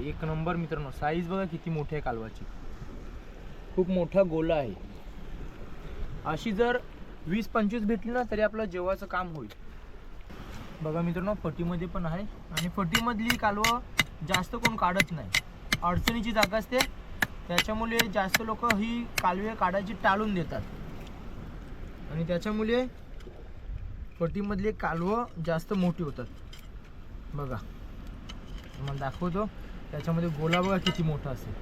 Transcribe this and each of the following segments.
एक नंबर मित्रांनो. साईज बघा किती मोठी आहे कालवाची. खूप मोठा गोला आहे. अशी जर वीस पंचवीस भेटली ना तरी आपलं जेवायचं काम होईल. बघा मित्रांनो फटीमध्ये पण आहे. आणि फटीमधली कालवं जास्त कोण काढत नाही. अडचणीची जागा असते. त्याच्यामुळे जास्त लोक ही कालवे काढायची टाळून देतात. आणि त्याच्यामुळे फटीमधली कालवं जास्त मोठी होतात. बघा. तुम्हाला दाखवतो. त्याच्यामध्ये गोला बघा किती मोठा असेल.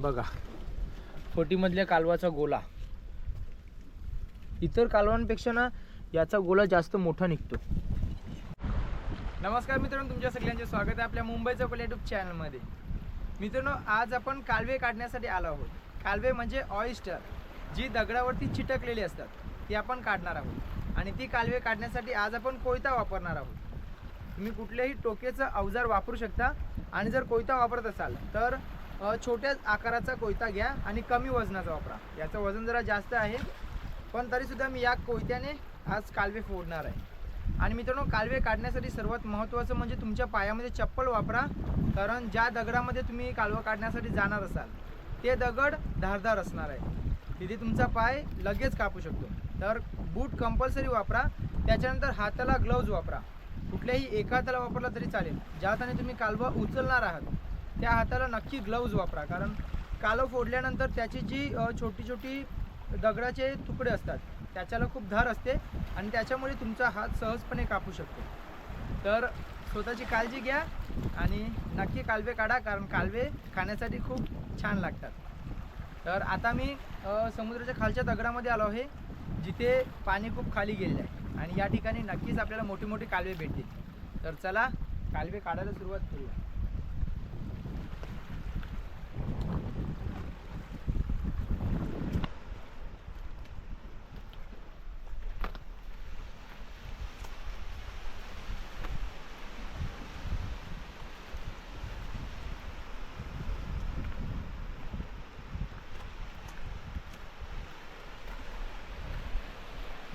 बघा. फोटीमधल्या कालवाचा गोला. इतर कालवांपेक्षा ना याचा गोला जास्त मोठा निघतो. नमस्कार मित्रांनो तुमच्या सगळ्यांचे स्वागत आहे आपल्या मुंबईचं चौकल युट्यूब चॅनलमध्ये मित्रांनो आज आपण कालवे काढण्यासाठी आलो आहोत. कालवे म्हणजे ऑइस्टर जी दगडावरती चिटकलेली असतात. ती आपण काढणार आहोत. आणि ती कालवे काढण्यासाठी आज आपण कोयता वापरणार आहोत. तुम्ही कुठल्याही टोकेचं अवजार वापरू शकता. आणि जर कोयता वापरत असाल तर छोट्या आकाराचा कोयता घ्या आणि कमी वजनाचा वापरा. याचं वजन जरा जास्त आहे पण तरीसुद्धा मी या कोयत्याने आज कालवे फोडणार आहे. आणि मित्रांनो कालवे काढण्यासाठी सर्वात महत्त्वाचं म्हणजे तुमच्या पायामध्ये चप्पल वापरा कारण ज्या दगडामध्ये तुम्ही कालवा काढण्यासाठी जाणार असाल ते दगड धारदार असणार आहे. तिथे तुमचा पाय लगेच कापू शकतो. तर बूट कंपल्सरी वापरा त्याच्यानंतर हाताला ग्लव्ज वापरा. कुठल्याही एका हाताला वापरला तरी चालेल. ज्या हाताने तुम्ही कालवा उचलणार आहात त्या हाताला नक्की ग्लव्ज वापरा. कारण कालव फोडल्यानंतर त्याची जी छोटी छोटी दगडाचे तुकडे असतात त्याच्याला खूप धार असते आणि त्याच्यामुळे तुमचा हात सहजपणे कापू शकतो. तर स्वतःची काळजी घ्या आणि नक्की कालवे काढा कारण कालवे खाण्यासाठी खूप छान लागतात. तर आता मी समुद्राच्या खालच्या दगडामध्ये आलो आहे जिथे पाणी खूप खाली गेलेलं आहे. आणि या ठिकाणी नक्कीच आपल्याला मोठी मोठी कालवे भेटतील. तर चला कालवे काढायला सुरुवात करूया.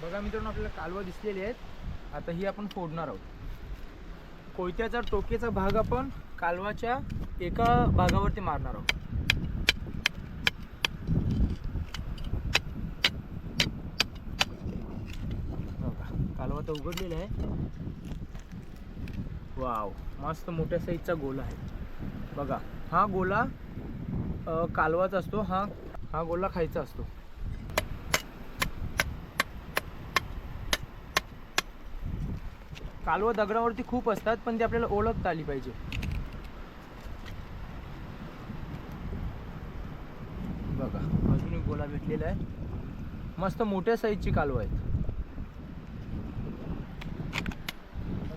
बघा मित्रांनो आपल्याला कालवा दिसलेली आहेत. आता ही आपण फोडणार आहोत. कोयत्याचा टोकेचा भाग आपण कालवाच्या एका भागावरती मारणार आहोत. बघा कालवा तर उघडलेला आहे. वाव मस्त मोठ्या साईजचा गोला आहे. बघा हा गोला कालवाचा असतो हा हा गोला खायचा असतो. कालवं दगडावरती खूप असतात पण ती आपल्याला ओळखता आली पाहिजे. बघा अजून एक गोला भेटलेला आहे. मस्त मोठ्या साईजची कालवं आहेत.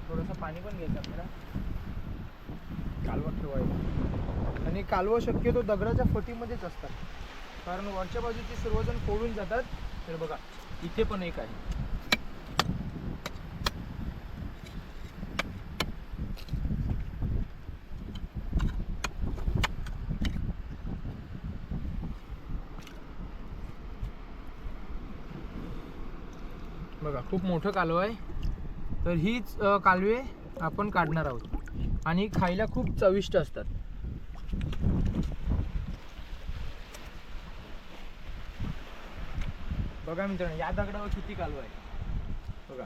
थोडंसं पाणी पण घ्यायचं आपल्याला. कालवा ठेवायला आणि कालवं शक्यतो दगडाच्या फटीमध्येच असतात. कारण वरच्या बाजूची सर्वजण फोडून जातात. तर बघा इथे पण एक आहे बघा खूप मोठं कालवं आहे. तर हीच कालवे आपण काढणार आहोत. आणि खायला खूप चविष्ट असतात. बघा मित्रांनो या दगडावर किती कालवं आहे. बघा.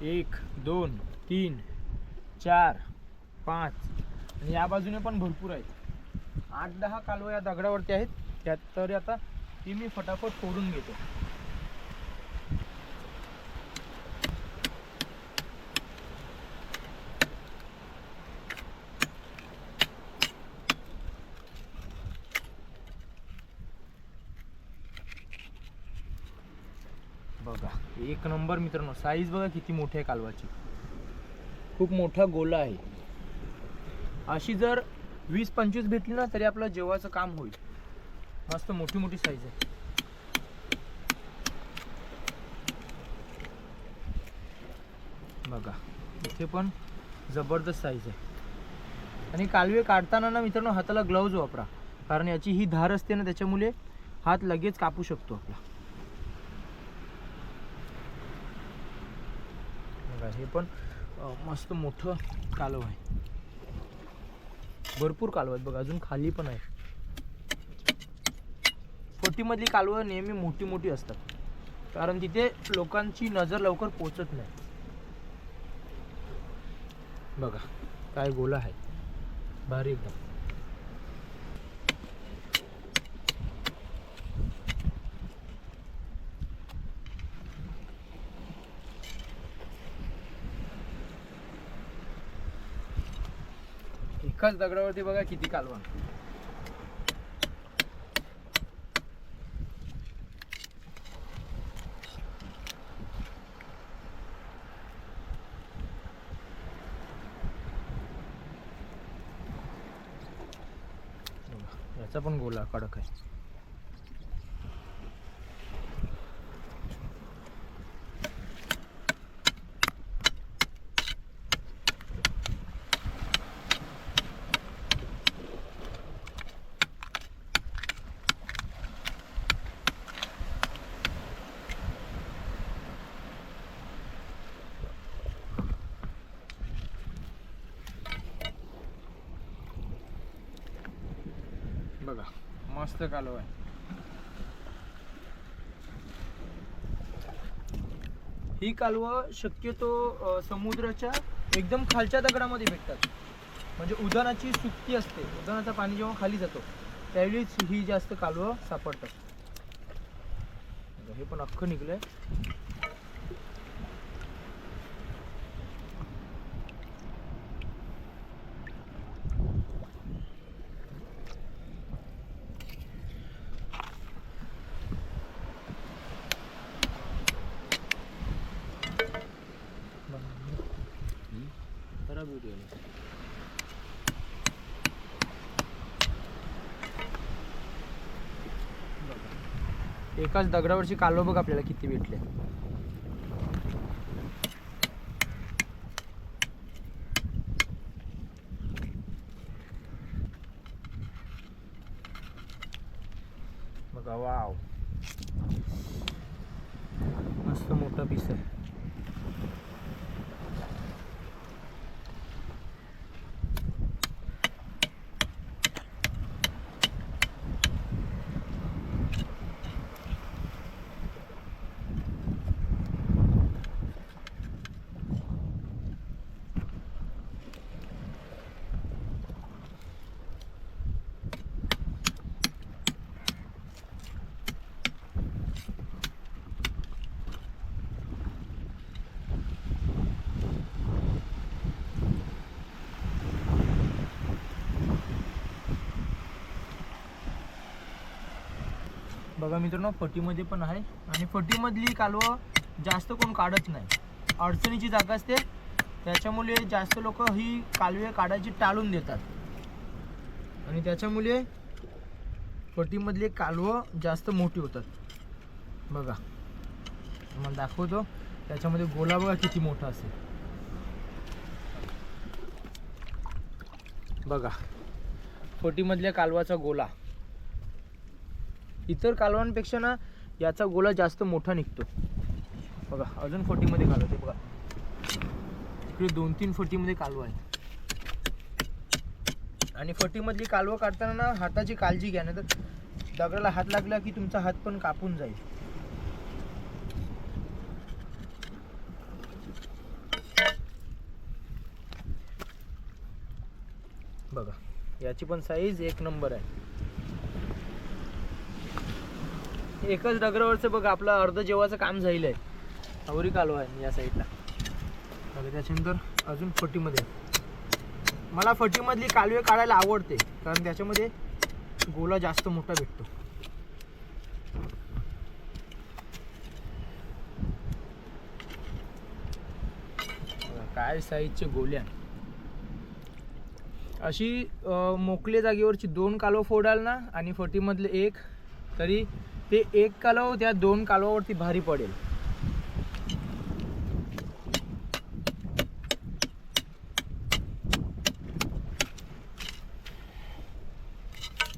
एक दोन तीन चार पाच. आणि या बाजूने पण भरपूर आहेत. आठ दहा कालवं या दगडावरती आहेत. त्यात तर आता ती मी फटाफट फोडून घेतो. एक नंबर मित्रांनो. साईज बघा किती मोठी आहे कालवाची. खूप मोठा गोला आहे. अशी जर वीस पंचवीस भेटली ना तरी आपलं जेवायचं काम होईल. मस्त मोठी मोठी साईज आहे. बघा इथे पण जबरदस्त साईज आहे. आणि कालवे काढताना ना मित्रांनो हाताला ग्लव्ज वापरा. कारण याची ही धार असते ना त्याच्यामुळे हात लगेच कापू शकतो आपला बघा हे पण मस्त मोठं कालव आहे. भरपूर कालव आहेत बघा अजून खाली पण आहे. फोटीमधली कालवं नेहमी मोठी मोठी असतात. कारण तिथे लोकांची नजर लवकर पोचत नाही. बघा काय गोला आहे. भारी एकदम. एकाच दगडावरती बघा किती कालवा याचा पण गोला कडक आहे बघा मस्त कालव आहे. ही कालवं शक्यतो अ, समुद्राच्या एकदम खालच्या दगडामध्ये भेटतात. म्हणजे उदानाची सुकती असते. उदानाचं पाणी जेव्हा खाली जातो त्यावेळीच ही जास्त कालवं सापडतात. हे पण अख्खं निघलंय खराब व्हिडिओ एकाच दगडावरची कालव बघ आपल्याला किती भेटले. बघा वाव. मस्त मोठा पीस आहे. बघा मित्रांनो फटीमध्ये पण आहे. आणि फटीमधली कालवं जास्त कोण काढत नाही. अडचणीची जागा असते. त्याच्यामुळे जास्त लोक ही कालवे काढायची टाळून देतात. आणि त्याच्यामुळे फटीमधले कालवं जास्त मोठी होतात. बघा. तुम्हाला दाखवतो. त्याच्यामध्ये गोला बघा किती मोठा असेल. बघा. फटीमधल्या कालवाचा गोला. इतर कालवांपेक्षा ना याचा गोला जास्त मोठा निघतो. बघा अजून फटीमध्ये कालवते बघा. इकडे दोन तीन फटीमध्ये कालवं आहे आणि फटीमधली कालवं काढताना ना हाताची काळजी घ्या नाही तर दगडाला हात लागला की तुमचा हात पण कापून जाईल. बघा याची पण साईज एक नंबर आहे. एकच डगरावरचं बघ आपलं अर्ध जेवाचं काम झालेलं आहे. आवरी कालवा आहे या साईडला बघा त्याच्यानंतर अजून फटीमध्ये मला फटीमधली कालवे काढायला आवडते कारण त्याच्यामध्ये गोला जास्त मोठा भेटतो. काय साईजचे गोल्या. अशी मोकल्या जागेवरची दोन कालव फोडाल ना आणि फटीमधले एक तरी ते एक कालव त्या दोन कालवावरती भारी पडेल.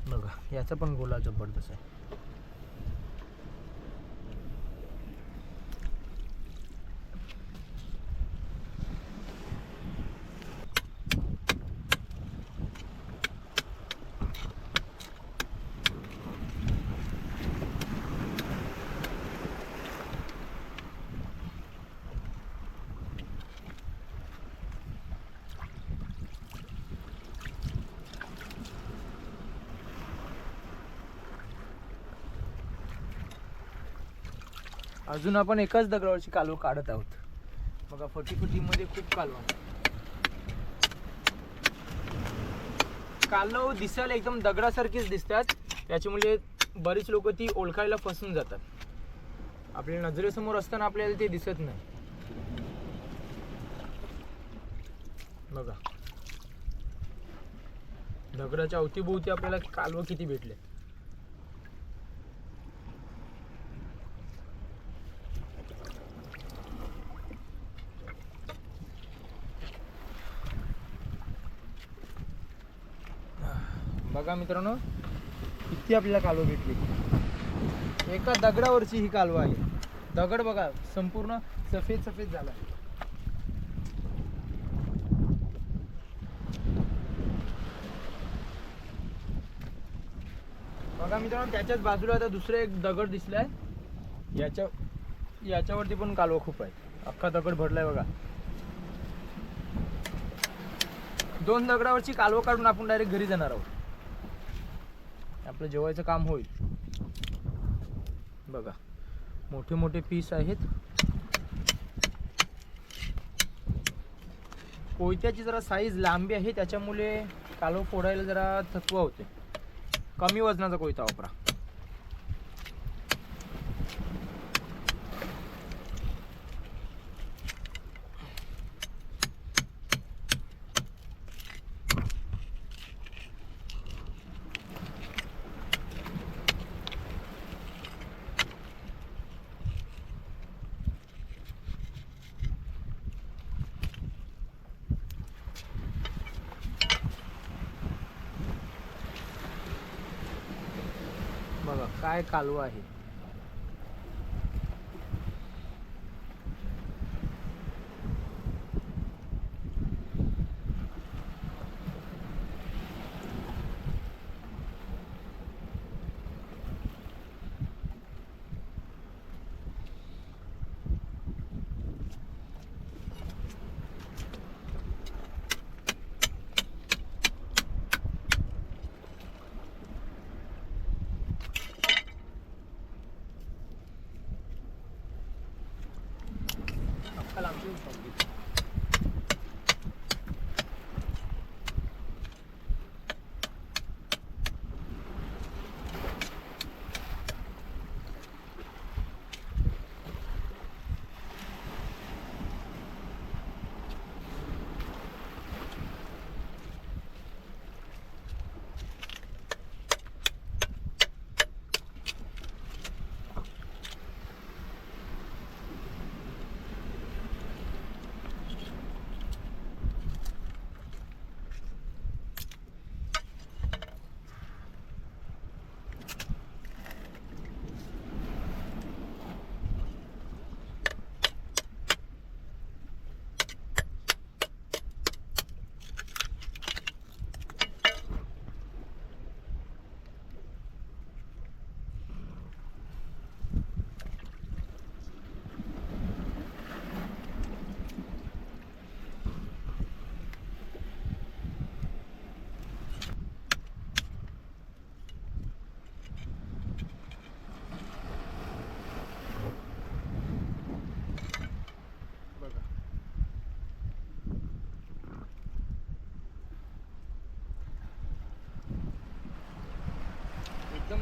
बघा याचा पण गोला जबरदस्त आहे. अजून आपण एकाच दगडावरची कालवं काढत आहोत. बघा फटी फटीमध्ये खूप कालवा कालव दिसायला एकदम दगडासारखीच दिसतात. त्याच्यामुळे बरीच लोक ती ओळखायला फसून जातात. आपल्या नजरेसमोर असताना आपल्याला ते दिसत नाही. बघा. दगडाच्या अवतीभोवती आपल्याला कालवं किती भेटले बघा मित्रांनो किती आपल्याला कालव भेटली. एका दगडावरची ही कालवा आहे. दगड बघा संपूर्ण सफेद सफेद झाला बघा मित्रांनो त्याच्याच बाजूला आता दुसरं एक दगड दिसलाय. याच्या याच्यावरती पण कालवा खूप आहे अख्खा दगड भरलाय बघा. दोन दगडावरची कालवं काढून आपण डायरेक्ट घरी जाणार आहोत. आपलं जेवायचं काम होईल. बघा. मोठे मोठे पीस आहेत. कोयत्याची जरा साईज लांबी आहे त्याच्यामुळे कालव फोडायला जरा थकवा होते कमी वजनाचा कोयता वापरा बघा काय कालवा आहे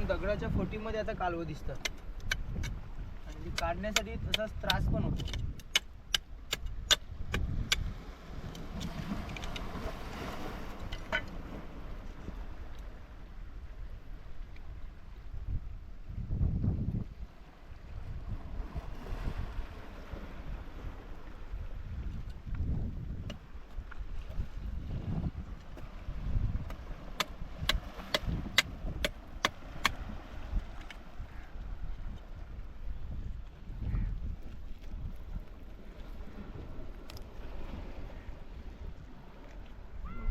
एकदम दगडाच्या फोटीमध्ये आता कालवं दिसतात. आणि ती काढण्यासाठी तसाच त्रास पण होतो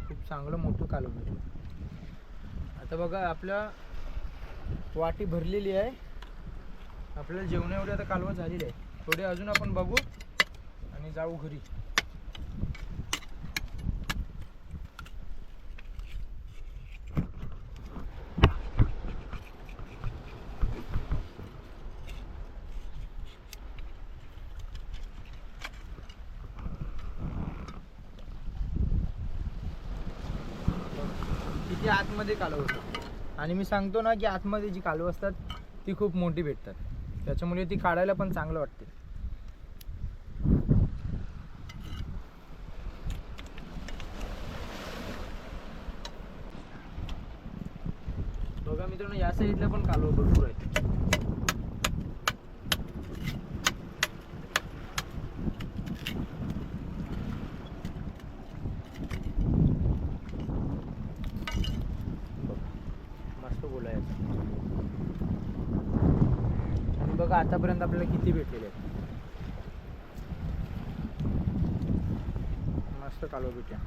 खूप चांगलं मोठं कालवण भेटलं आता बघा आपल्या वाटी भरलेली आहे. आपल्याला जेवणा एवढी आता कालवण झालेली आहे. थोडे अजून आपण बघू आणि जाऊ घरी ती आतमध्ये कालव होतात आणि मी सांगतो ना की आतमध्ये जी कालव असतात ती खूप मोठी भेटतात. त्याच्यामुळे ती काढायला पण चांगलं वाटते. बघा मित्रांनो या साईडला पण कालव भरपूर आहेत मस्त बोलायचं आणि बघा आतापर्यंत आपल्याला किती भेटलेले आहेत? मस्त कालवा भेट्या.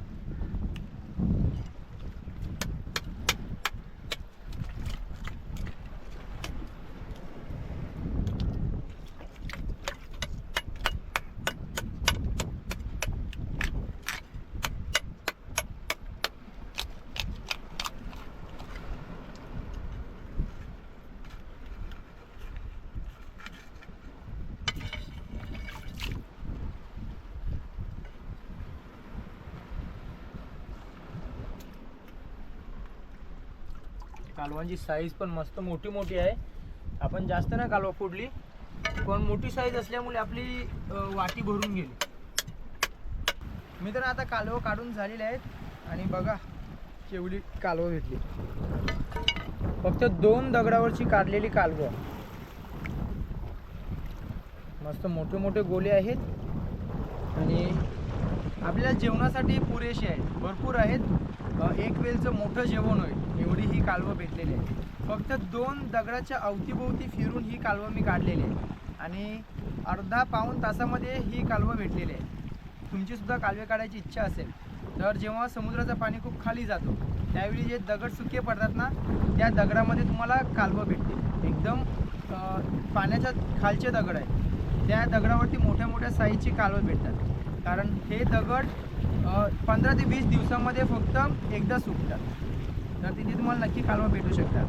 कालवांची साईज पण मस्त मोठी मोठी आहे. आपण जास्त नाही कालवा फोडली पण मोठी साईज असल्यामुळे आपली वाटी भरून गेली. मी तर आता कालवं काढून झालेले आहेत आणि बघा केवढी कालवं भेटली. फक्त दोन दगडावरची काढलेली कालवं. मस्त मोठे मोठे गोले आहेत. आणि आपल्या जेवणासाठी पुरेसे आहेत. भरपूर आहेत. एक वेळचं मोठं जेवण होईल. एवढी ही कालवं भेटलेली आहे फक्त दोन दगडाच्या अवतीभोवती फिरून ही कालवं मी काढलेली आहे आणि अर्धा पाऊण तासामध्ये ही कालवं भेटलेली आहे तुमचीसुद्धा कालवे काढायची इच्छा असेल तर जेव्हा समुद्राचं पाणी खूप खाली जातो त्यावेळी जे दगड सुके पडतात ना त्या दगडामध्ये तुम्हाला कालवं भेटते एकदम पाण्याच्या खालचे दगड आहे त्या दगडावरती मोठ्या मोठ्या साईजची कालवं भेटतात. कारण हे दगड पंधरा ते वीस दिवसामध्ये फक्त एकदा सुकतात तर तिथे तुम्हाला नक्की कालवा भेटू शकतात.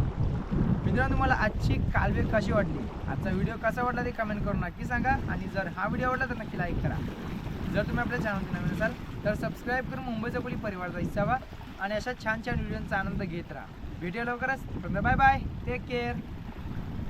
मित्रांनो तुम्हाला आजची कालवे कशी वाटली? आजचा व्हिडिओ कसा वाटला ते कमेंट करून नक्की सांगा. आणि जर हा व्हिडिओ आवडला तर नक्की लाईक करा. जर तुम्ही आपल्या चॅनलवर नवीन असाल तर सबस्क्राईब करून मुंबईचा कोली परिवाराचा हिस्सा व्हा. आणि अशा छान छान व्हिडिओचा आनंद घेत राहा. भेटूया लवकरच. Bye bye take care